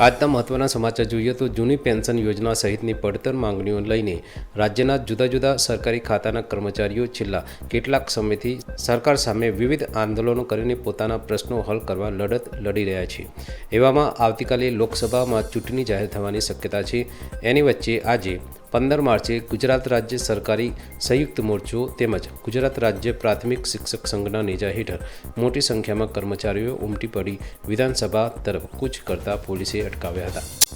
આજના મહત્વના સમાચાર જોઈએ તો જૂની પેન્શન યોજના સહિતની પડતર માંગણીઓ લઈને રાજ્યના જુદા જુદા સરકારી ખાતાના કર્મચારીઓ છેલ્લા કેટલાક સમયથી સરકાર સામે વિવિધ આંદોલનો કરીને પોતાના પ્રશ્નો હલ કરવા લડત લડી રહ્યા છે. એવામાં આવતીકાલે લોકસભામાં ચૂંટણી જાહેર થવાની શક્યતા છે. એની વચ્ચે આજે પંદર માર્ચે ગુજરાત રાજ્ય સરકારી સંયુક્ત મોરચો તેમજ ગુજરાત રાજ્ય પ્રાથમિક શિક્ષક સંઘના નેજા હેઠળ મોટી સંખ્યામાં કર્મચારીઓ ઉમટી પડી વિધાનસભા તરફ કૂચ કરતા પોલીસે અટકાવ્યા હતા.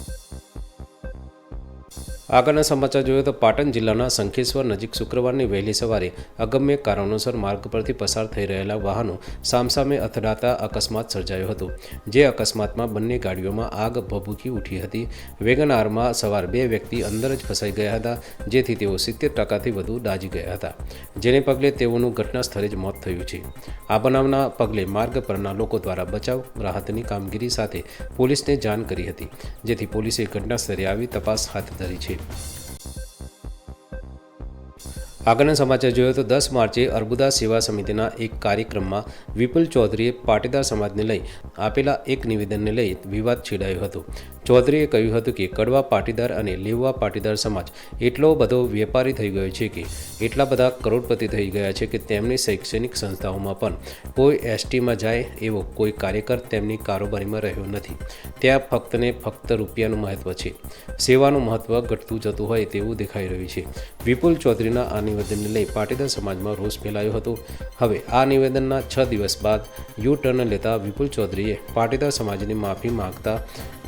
આગળના સમાચાર જોઈએ તો પાટણ જિલ્લાના શંખેશ્વર નજીક શુક્રવારની વહેલી સવારે અગમ્ય કારણોસર માર્ગ પરથી પસાર થઈ રહેલા વાહનો સામસામે અથડાતા અકસ્માત સર્જાયો હતો. જે અકસ્માતમાં બંને ગાડીઓમાં આગ ભભૂકી ઉઠી હતી. વેગનારમાં સવાર બે વ્યક્તિ અંદર જ ફસાઈ ગયા હતા, જેથી તેઓ સિત્તેર ટકાથી વધુ દાજી ગયા હતા. જેને પગલે તેઓનું ઘટના સ્થળે જ મોત થયું છે. આ બનાવના પગલે માર્ગ પરના લોકો દ્વારા બચાવ, રાહતની કામગીરી સાથે પોલીસને જાણ કરી હતી, જેથી પોલીસે ઘટના સ્થળે આવી તપાસ હાથ ધરી છે. આગળના સમાચાર જોયો તો દસ માર્ચે અર્બુદા સેવા સમિતિના એક કાર્યક્રમમાં વિપુલ ચૌધરીએ પાટીદાર સમાજને લઈ આપેલા એક નિવેદનને લઈ વિવાદ છેડાયો હતો. ચૌધરીએ કહ્યું હતું કે કડવા પાટીદાર અને લેવા પાટીદાર સમાજ એટલો બધો વેપારી થઈ ગયો છે કે એટલા બધા કરોડપતિ થઈ ગયા છે કે તેમની શૈક્ષણિક સંસ્થાઓમાં પણ કોઈ એસટીમાં જાય એવો કોઈ કાર્યકર તેમની કારોબારીમાં રહ્યો નથી. ત્યાં ફક્ત ને ફક્ત રૂપિયાનું મહત્વ છે. સેવાનું મહત્વ ઘટતું જતું હોય તેવું દેખાઈ રહ્યું છે. વિપુલ ચૌધરીના આ નિવેદનને લઈ પાટીદાર સમાજમાં રોષ ફેલાયો હતો. હવે આ નિવેદનના છ દિવસ બાદ યુ ટર્ન લેતા વિપુલ ચૌધરીએ પાટીદાર સમાજની માફી માગતા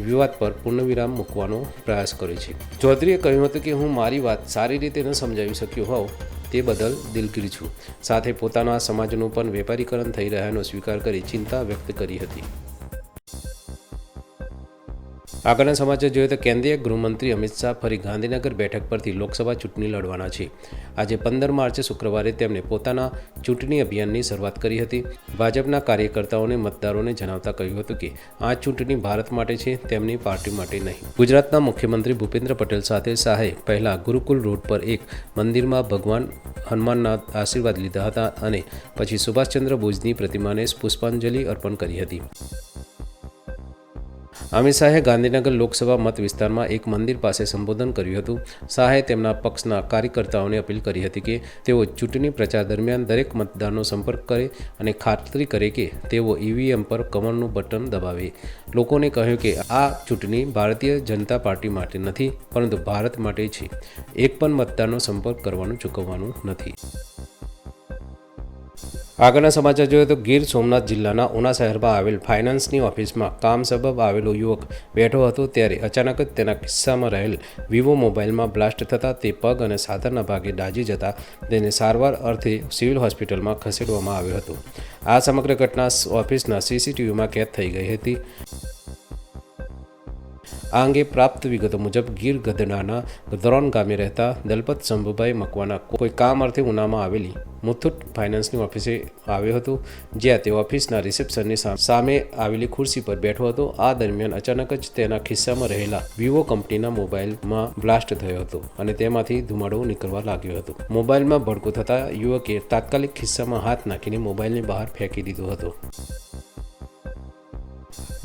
વિવાદ પર પૂર્ણવિરામ મૂકવાનો પ્રયાસ કર્યો છે. ચૌધરીએ કહ્યું હતું કે હું મારી વાત સારી રીતે ન સમજાવી શક્યો હોઉં તે બદલ દિલગીર છું. સાથે પોતાના સમાજનું પણ વેપારીકરણ થઈ રહ્યાનો સ્વીકાર કરી ચિંતા વ્યક્ત કરી હતી. આગળના સમાચાર જોઈએ તો કેન્દ્રીય ગૃહમંત્રી અમિત શાહ ફરી ગાંધીનગર બેઠક પરથી લોકસભા ચૂંટણી લડવાના છે. આજે પંદર માર્ચે શુક્રવારે તેમણે પોતાના ચૂંટણી અભિયાનની શરૂઆત કરી હતી. ભાજપના કાર્યકર્તાઓને મતદારોને જણાવતા કહ્યું હતું કે, આ ચૂંટણી ભારત માટે છે, તેમની પાર્ટી માટે નહીં. ગુજરાતના મુખ્યમંત્રી ભૂપેન્દ્ર પટેલ સાથે શાહે પહેલા ગુરુકુલ રોડ પર એક મંદિરમાં ભગવાન હનુમાનના આશીર્વાદ લીધા હતા અને પછી સુભાષચંદ્ર બોઝની પ્રતિમાને પુષ્પાંજલિ અર્પણ કરી હતી. અમિત શાહે ગાંધીનગર લોકસભા મત વિસ્તારમાં એક મંદિર પાસે સંબોધન કર્યું હતું. શાહે તેમના પક્ષના કાર્યકર્તાઓને અપીલ કરી હતી કે તેઓ ચૂંટણી પ્રચાર દરમિયાન દરેક મતદારનો સંપર્ક કરે અને ખાતરી કરે કે તેઓ ઈવીએમ પર કમળનું બટન દબાવે. લોકોને કહ્યું કે આ ચૂંટણી ભારતીય જનતા પાર્ટી માટે નથી, પરંતુ ભારત માટે છે. એક પણ મતદારનો સંપર્ક કરવાનું ચૂકવવાનું નથી. આગળના સમાચાર જોઈએ તો ગીર સોમનાથ જિલ્લાના ઉના શહેરમાં આવેલ ફાઇનાન્સની ઓફિસમાં કામ સબબ આવેલો યુવક બેઠો હતો ત્યારે અચાનક જ તેના કિસ્સામાં રહેલ વિવો મોબાઈલમાં બ્લાસ્ટ થતાં તે પગ અને સાધનના ભાગે દાજી જતા તેને સારવાર અર્થે સિવિલ હોસ્પિટલમાં ખસેડવામાં આવ્યો હતો. આ સમગ્ર ઘટના ઓફિસના સીસીટીવીમાં કેદ થઈ ગઈ હતી. આ અંગે પ્રાપ્ત વિગતો મુજબ ગીર ગધડાના ગધરોન ગામે રહેતા દલપત શંભુભાઈ મકવાના કોઈ કામ અર્થે ઉનામાં આવેલી મુથુટ ફાઇનાન્સની ઓફિસે આવ્યો હતો, જ્યાં તે ઓફિસના રિસેપ્શનની સામે આવેલી ખુરશી પર બેઠો હતો. આ દરમિયાન અચાનક જ તેના ખિસ્સામાં રહેલા વિવો કંપનીના મોબાઈલમાં બ્લાસ્ટ થયો હતો અને તેમાંથી ધુમાડો નીકળવા લાગ્યો હતો. મોબાઈલમાં ભડકો થતાં યુવકે તાત્કાલિક ખિસ્સામાં હાથ નાખીને મોબાઈલને બહાર ફેંકી દીધો હતો.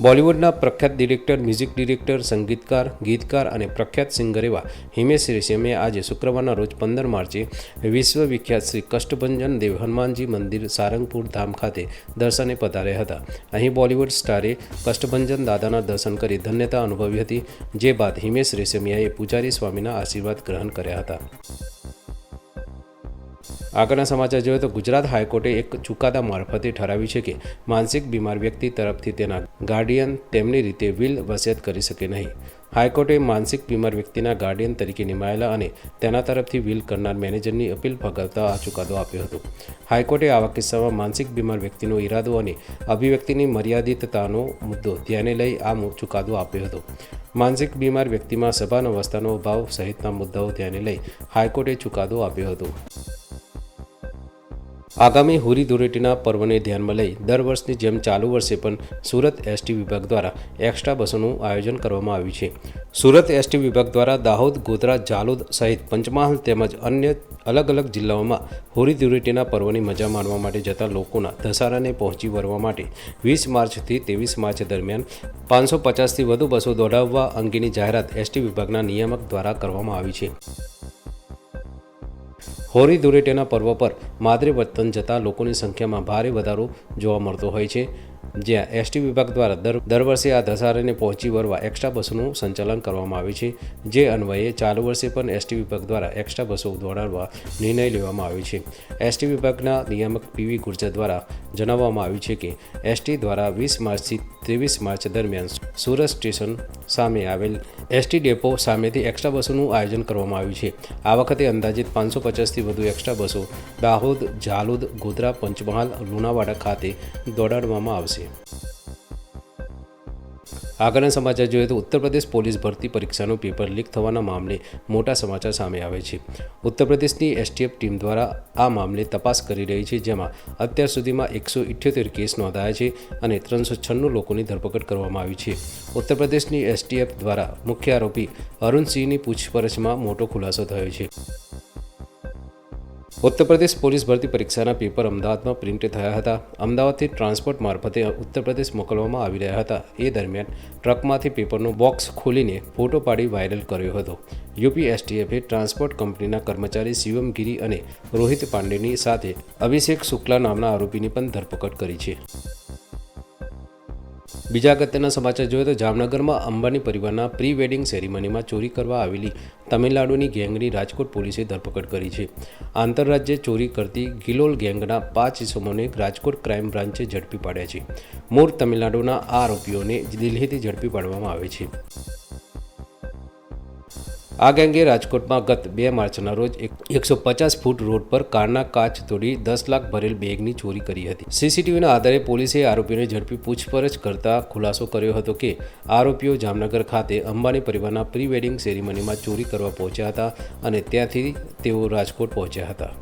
બોલિવૂડના પ્રખ્યાત ડિરેક્ટર, મ્યુઝિક ડિરેક્ટર, સંગીતકાર, ગીતકાર અને પ્રખ્યાત સિંગર એવા હિમેશ રેશમે આજે શુક્રવારના રોજ પંદર માર્ચે વિશ્વ વિખ્યાત શ્રી કષ્ટભંજન દેવ હનુમાનજી મંદિર સારંગપુર ધામ ખાતે દર્શને પધાર્યા હતા. અહીં બોલિવૂડ સ્ટારે કષ્ટભંજન દાદાના દર્શન કરી ધન્યતા અનુભવી હતી. જે બાદ હિમેશ રેશમિયાએ પૂજારી સ્વામીના આશીર્વાદ ગ્રહણ કર્યા હતા. આગળના સમાચાર જોઈએ તો ગુજરાત હાઈકોર્ટે એક ચુકાદા મારફતે ઠરાવ્યું છે કે માનસિક બીમાર વ્યક્તિ તરફથી તેના ગાર્ડિયન તેમની રીતે વિલ વસિયત કરી શકે નહીં. હાઈકોર્ટે માનસિક બીમાર વ્યક્તિના ગાર્ડિયન તરીકે નિમાયેલા અને તેના તરફથી વિલ કરનાર મેનેજરની અપીલ ફગાવતા આ ચુકાદો આપ્યો હતો. હાઈકોર્ટે આવા કિસ્સામાં માનસિક બીમાર વ્યક્તિનો ઈરાદો અને અભિવ્યક્તિની મર્યાદિતતાનો મુદ્દો ધ્યાને લઈ આ ચુકાદો આપ્યો હતો. માનસિક બીમાર વ્યક્તિમાં સભાન અવસ્થાનો અભાવ સહિતના મુદ્દાઓ ધ્યાને લઈ હાઈકોર્ટે ચુકાદો આપ્યો હતો. આગામી હોરી ધૂળેટીના પર્વને ધ્યાનમાં લઈ દર વર્ષની જેમ ચાલુ વર્ષે પણ સુરત એસટી વિભાગ દ્વારા એક્સ્ટ્રા બસોનું આયોજન કરવામાં આવ્યું છે. સુરત એસટી વિભાગ દ્વારા દાહોદ, ગોધરા જાલોદ સહિત પંચમહાલ તેમજ અન્ય અલગ અલગ જિલ્લાઓમાં હોરી ધૂળેટીના પર્વની મજા માણવા માટે જતા લોકોના ધસારાને પહોંચી વળવા માટે વીસ માર્ચથી ત્રેવીસ માર્ચ દરમિયાન પાંચસો પચાસથી વધુ બસો દોડાવવા અંગેની જાહેરાત એસટી વિભાગના નિયામક દ્વારા કરવામાં આવી છે. હોળી ધૂળેટીના પર્વ પર માદરે વતન જતા લોકોની સંખ્યામાં ભારે વધારો જોવા મળતો હોય છે. જ્યાં એસટી વિભાગ દ્વારા દર દર વર્ષે આ ધસારાને પહોંચી વળવા એક્સ્ટ્રા બસોનું સંચાલન કરવામાં આવે છે, જે અન્વયે ચાલુ વર્ષે પણ એસટી વિભાગ દ્વારા એક્સ્ટ્રા બસો દોડાડવા નિર્ણય લેવામાં આવ્યો છે. એસટી વિભાગના નિયામક પીવી ગુર્જર દ્વારા જણાવવામાં આવ્યું છે કે, એસટી દ્વારા વીસ માર્ચથી ત્રેવીસ માર્ચ દરમિયાન સુરત સ્ટેશન સામે આવેલ એસટી ડેપો સામેથી એક્સ્ટ્રા બસોનું આયોજન કરવામાં આવ્યું છે. આ વખતે અંદાજિત પાંચસો પચાસથી વધુ એક્સ્ટ્રા બસો દાહોદ જાલોદ ગોધરા, પંચમહાલ, લુણાવાડા ખાતે દોડાડવામાં આવશે. આગળના સમાચાર જોઈએ તો ઉત્તર પ્રદેશ પોલીસ ભરતી પરીક્ષાનું પેપર લીક થવાના મામલે મોટા સમાચાર સામે આવે છે. ઉત્તર પ્રદેશની એસટીએફ ટીમ દ્વારા આ મામલે તપાસ કરી રહી છે, જેમાં અત્યાર સુધીમાં એકસો ઇઠ્યોતેર કેસ નોંધાયા છે અને ત્રણસો છન્નું લોકોની ધરપકડ કરવામાં આવી છે. ઉત્તર પ્રદેશની એસટીએફ દ્વારા મુખ્ય આરોપી અરુણસિંહની પૂછપરછમાં મોટો ખુલાસો થયો છે. ઉત્તર પ્રદેશ પોલીસ ભરતી પરીક્ષાના પેપર અમદાવાદમાં પ્રિન્ટ થયા હતા. અમદાવાદથી ટ્રાન્સપોર્ટ મારફતે ઉત્તર પ્રદેશ મોકલવામાં આવી રહ્યા હતા. એ દરમિયાન ટ્રકમાંથી પેપરનો બોક્સ ખોલીને ફોટો પાડી વાયરલ કર્યો હતો. યુપી એસટીએફે ટ્રાન્સપોર્ટ કંપનીના કર્મચારી શિવમ ગિરી અને રોહિત પાંડેની સાથે અભિષેક શુક્લા નામના આરોપીની પણ ધરપકડ કરી છે. બીજા અગત્યના સમાચાર જોઈએ તો જામનગરમાં અંબાણી પરિવારના પ્રી વેડિંગ સેરેમનીમાં ચોરી કરવા આવેલી તમિલનાડુની ગેંગની રાજકોટ પોલીસે ધરપકડ કરી છે. આંતરરાજ્ય ચોરી કરતી ગિલોલ ગેંગના પાંચ ઇસમોને રાજકોટ ક્રાઇમ બ્રાન્ચે ઝડપી પાડ્યા છે. મૂળ તમિલનાડુના આ આરોપીઓને દિલ્હીથી ઝડપી પાડવામાં આવે છે. આ અંગે રાજકોટમાં ગત બે માર્ચના રોજ એકસો પચાસ ફૂટ રોડ પર કારના કાચ તોડી દસ લાખ ભરેલ બેગની ચોરી કરી હતી. સીસીટીવીના આધારે પોલીસે આરોપીને ઝડપી પૂછપરછ કરતા ખુલાસો કર્યો હતો કે આરોપીઓ જામનગર ખાતે અંબાણી પરિવારના પ્રી વેડિંગ સેરેમનીમાં ચોરી કરવા પહોંચ્યા હતા અને ત્યાંથી તેઓ રાજકોટ પહોંચ્યા હતા.